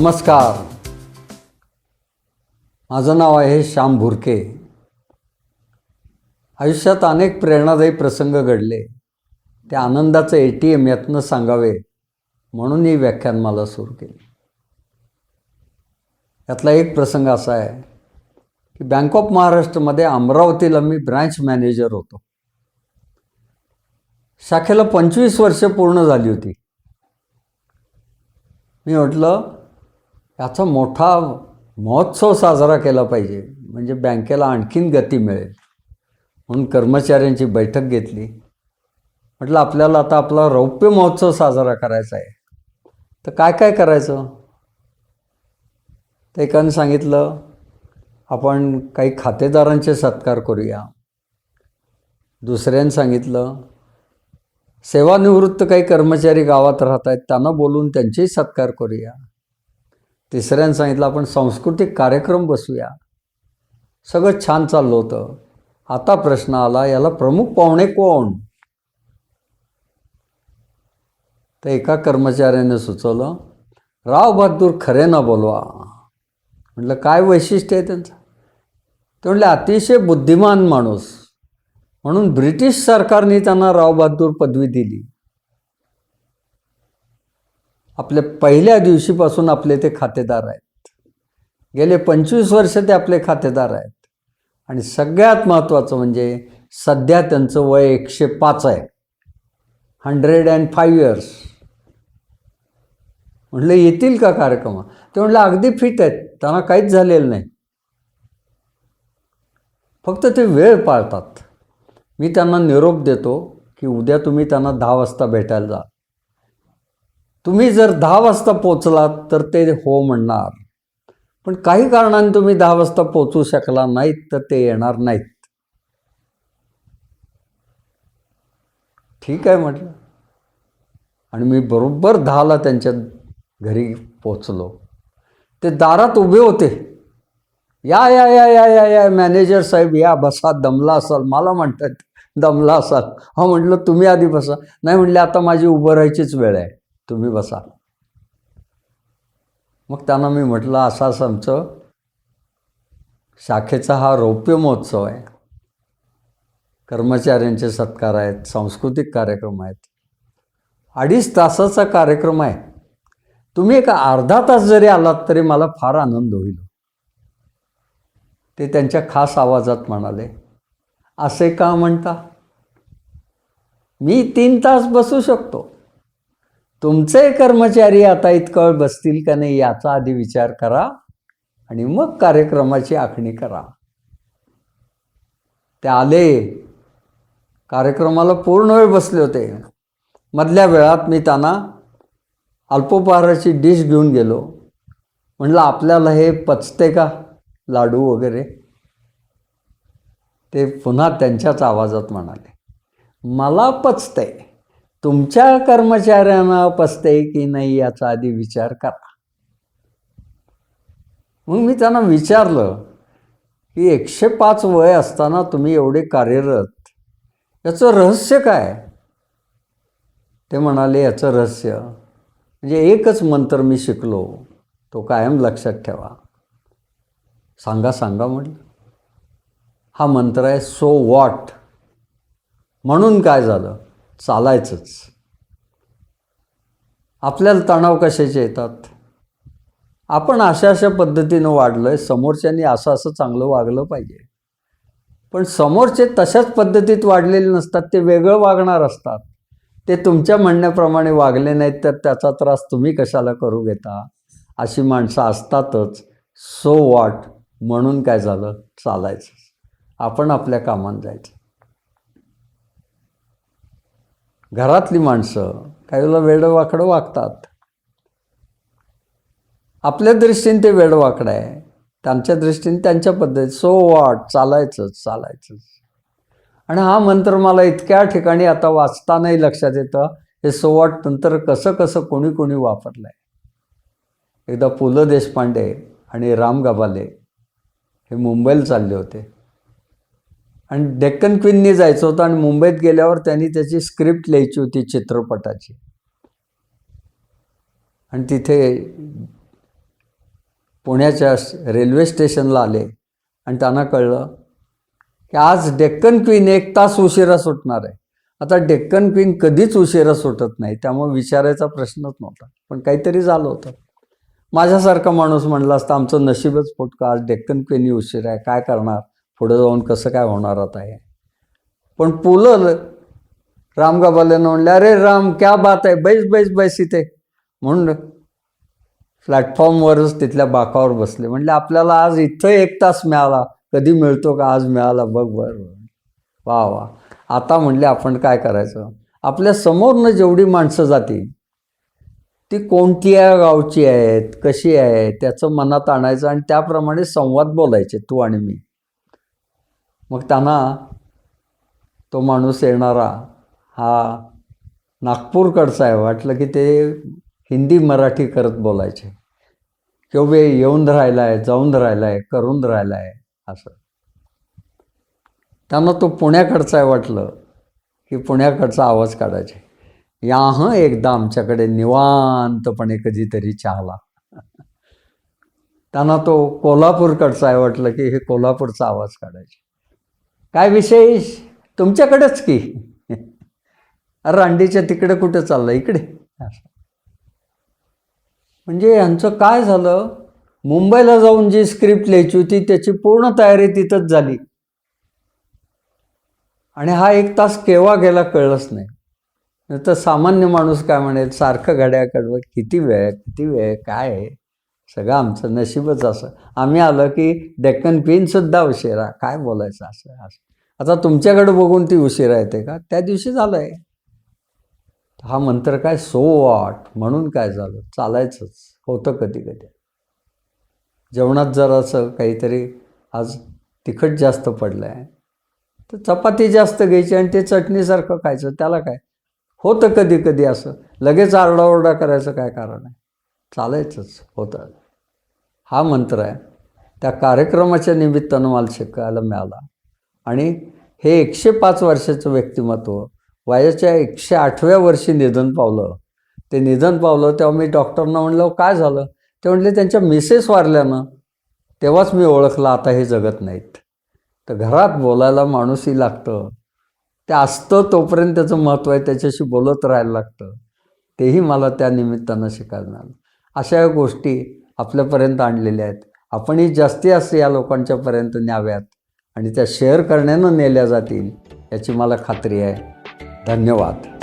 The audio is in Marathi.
नमस्कार. माझं नाव आहे श्याम भुरके. आयुष्यात अनेक प्रेरणादायी प्रसंग घडले. ते आनंदाचं ए टी एम यातनं सांगावे म्हणून ही व्याख्यानमाला सुरू केली. यातला एक प्रसंग असा आहे की बँक ऑफ महाराष्ट्रमध्ये अमरावतीला मी ब्रँच मॅनेजर होतो. शाखेला पंचवीस वर्ष पूर्ण झाली होती. मी म्हटलं याचा मोठा महोत्सव साजरा केला पाहिजे. म्हणजे बँकेला आणखीन गती मिळेल. म्हणून कर्मचाऱ्यांची बैठक घेतली. म्हटलं आपल्याला आता आपला रौप्य महोत्सव साजरा करायचा आहे. तर काय काय करायचं? तर एकाने सांगितलं आपण काही खातेदारांचे सत्कार करूया. दुसऱ्यानं सांगितलं सेवानिवृत्त काही कर्मचारी गावात राहत आहेत त्यांना बोलून त्यांचेही सत्कार करूया. तिसऱ्यानं सांगितलं आपण सांस्कृतिक कार्यक्रम बसूया. सगळं छान चाललं होतं. आता प्रश्न आला याला प्रमुख पाहुणे कोण? तर एका कर्मचाऱ्याने सुचवलं राव बहादूर खरे ना बोलवा. म्हटलं काय वैशिष्ट्य आहे त्यांचं? ते म्हटले अतिशय बुद्धिमान माणूस. म्हणून ब्रिटिश सरकारने त्यांना राव बहादूर पदवी दिली. आपल्या पहिल्या दिवशीपासून आपले ते खातेदार आहेत. गेले पंचवीस वर्ष ते आपले खातेदार आहेत. आणि सगळ्यात महत्त्वाचं म्हणजे सध्या त्यांचं वय एकशे पाच आहे. Hundred and five years. म्हटलं येतील का कार्यक्रम? ते म्हटलं अगदी फिट आहेत. त्यांना काहीच झालेलं नाही. फक्त ते वेळ पाळतात. मी त्यांना निरोप देतो की उद्या तुम्ही त्यांना दहा वाजता भेटायला जा. तुम्ही जर दहा वाजता पोचलात तर ते हो म्हणणार. पण काही कारणाने तुम्ही दहा वाजता पोचू शकला नाहीत तर ते येणार नाहीत. ठीक आहे म्हटलं. आणि मी बरोबर दहाला त्यांच्या घरी पोचलो. ते दारात उभे होते. या या या या या या मॅनेजर साहेब या बसा दमला असाल. मला म्हणतात दमला असाल. हा म्हटलं तुम्ही आधी बसा. नाही म्हटलं आता माझी उभं राहायचीच वेळ आहे. तुम्ही बसा. मग त्यांना मी म्हटलं असं असं आमचं शाखेचा हा रौप्य महोत्सव आहे. कर्मचाऱ्यांचे सत्कार आहेत सांस्कृतिक कार्यक्रम आहेत. अडीच तासाचा कार्यक्रम आहे. तुम्ही एक अर्धा तास जरी आलात तरी मला फार आनंद होईल. ते त्यांच्या खास आवाजात म्हणाले असे का म्हणता? मी तीन तास बसू शकतो. तुमचे कर्मचारी आता इतकं वेळ बसतील का नाही याचा आधी विचार करा आणि मग कार्यक्रमाची आखणी करा. ते आले कार्यक्रमाला पूर्ण वेळ बसले होते. मधल्या वेळात मी त्यांना अल्पोपहाराची डिश घेऊन गेलो. म्हटलं आपल्याला हे पचते का लाडू वगैरे? ते पुन्हा त्यांच्याच आवाजात म्हणाले मला पचतंय. तुमच्या कर्मचाऱ्यांना पसते की नाही याचा आधी विचार करा. मग मी त्यांना विचारलं की एकशे पाच वय असताना तुम्ही एवढे कार्यरत याचं रहस्य काय? ते म्हणाले याचं रहस्य म्हणजे एकच मंत्र मी शिकलो तो कायम लक्षात ठेवा. सांगा सांगा म्हटलं. हा मंत्र आहे सो वॉट? म्हणून काय झालं? चालायचंच. आपल्याला तणाव कशाचे येतात? आपण अशा अशा पद्धतीनं वाढलं आहे समोरच्यांनी असं असं चांगलं वागलं पाहिजे. पण समोरचे तशाच पद्धतीत वाढलेले नसतात ते वेगळं वागणार असतात. ते तुमच्या म्हणण्याप्रमाणे वागले नाहीत तर त्याचा त्रास तुम्ही कशाला करू घेता? अशी माणसं असतातच. सो वॉट म्हणून काय झालं? चालायचं आपण आपल्या कामात जायचं. घरातली माणसं काही वेळेला वेडवाकडं वागतात. आपल्या दृष्टीने ते वेडवाकडं आहे. त्यांच्या दृष्टीने त्यांच्या पद्धतीत सो वाट चालायचंच चालायचंच. आणि हा मंत्र मला इतक्या ठिकाणी आता वाचतानाही लक्षात येतं. हे सो वॉट नंतर कसं कसं कोणी कोणी वापरलं आहे एकदा पु ल देशपांडे आणि राम गबाले हे मुंबईला चालले होते. आणि डेक्कन क्वीननी जायचं होतं आणि मुंबईत गेल्यावर त्यांनी त्याची स्क्रिप्ट लिहायची होती चित्रपटाची. आणि तिथे पुण्याच्या रेल्वे स्टेशनला आले आणि त्यांना कळलं की आज डेक्कन क्वीन एक तास उशिरा सुटणार आहे. आता डेक्कन क्वीन कधीच उशिरा सुटत नाही त्यामुळे विचारायचा प्रश्नच नव्हता. पण काहीतरी झालं होतं. माझ्यासारखा माणूस म्हणला असता आमचं नशीबच फुटकं आज डेक्कन क्वीन उशिरा आहे काय करणार? पुढे जाऊन कसं काय होणार आता हे? पण पुलं रामगाबाल्यानं म्हणले अरे राम क्या बात आहे? बैस बैस बैस इथे. म्हणून प्लॅटफॉर्मवरच तिथल्या बाकावर बसले. म्हणले आपल्याला आज इथं एक तास मिळाला. कधी मिळतो का? आज मिळाला बघ बर. वा वा. आता म्हणले आपण काय करायचं? आपल्या समोरनं जेवढी माणसं जातील ती कोणत्या गावची आहेत कशी आहे त्याचं मनात आणायचं आणि त्याप्रमाणे संवाद बोलायचे तू आणि मी. मग त्यांना तो माणूस येणारा हा नागपूरकडचा आहे. वाटलं की ते हिंदी मराठी करत बोलायचे. किंवा येऊन राहिला आहे जाऊन राहिला आहे करून राहिला आहे असं. त्यांना तो पुण्याकडचा आहे वाटलं की पुण्याकडचा आवाज काढायचे. याह एकदा आमच्याकडे निवांतपणे कधीतरी चहाला. त्यांना तो कोल्हापूरकडचा आहे वाटलं की हे कोल्हापूरचा आवाज काढायचे. काय विशेष? तुमच्याकडेच की. अरे रांडीच्या तिकडे कुठे चाललं? इकडे. म्हणजे यांचं काय झालं? मुंबईला जाऊन जी स्क्रिप्ट लिहायची होती त्याची पूर्ण तयारी तिथंच झाली. आणि हा एक तास केव्हा गेला कळलंच नाही. तर सामान्य माणूस काय म्हणेल सारखं घड्या किती वेळ किती वेळ काय? आहे सगळं आमचं नशीबच असं. आम्ही आलं की डेक्कन पिनसुद्धा उशिरा. काय बोलायचं असं असं. आता तुमच्याकडे बघून ती उशिरा येते का? त्या दिवशी झालं आहे हा मंत्र काय? सो वाट म्हणून काय झालं? चालायचंच. होतं कधी कधी. जेवणात जरासं काहीतरी आज तिखट जास्त पडलं आहे तर चपाती जास्त घ्यायची आणि ते चटणीसारखं खायचं. त्याला काय? होतं कधी कधी असं. लगेच आरडाओरडा करायचं काय कारण आहे? चालायचंच. होतं. हा मंत्र आहे. त्या कार्यक्रमाच्या निमित्तानं मला शिकायला मिळाला. आणि हे एकशे पाच वर्षाचं व्यक्तिमत्व वयाच्या एकशे आठव्या वर्षी निधन पावलं. ते निधन पावलं तेव्हा मी डॉक्टरना म्हणलं काय झालं? ते म्हटले त्यांच्या मिसेस वारल्यानं तेव्हाच मी ओळखलं आता हे जगत नाहीत. तर घरात बोलायला माणूसही लागतं. ते असतं तोपर्यंत त्याचं महत्त्व आहे त्याच्याशी बोलत राहायला लागतं. तेही मला त्या निमित्तानं शिकायला मिळालं. अशा गोष्टी आपल्यापर्यंत आणलेल्या आहेत. आपणही जास्ती असं या लोकांच्यापर्यंत न्याव्यात आणि त्या शेअर करण्यानं नेल्या जातील याची मला खात्री आहे. धन्यवाद.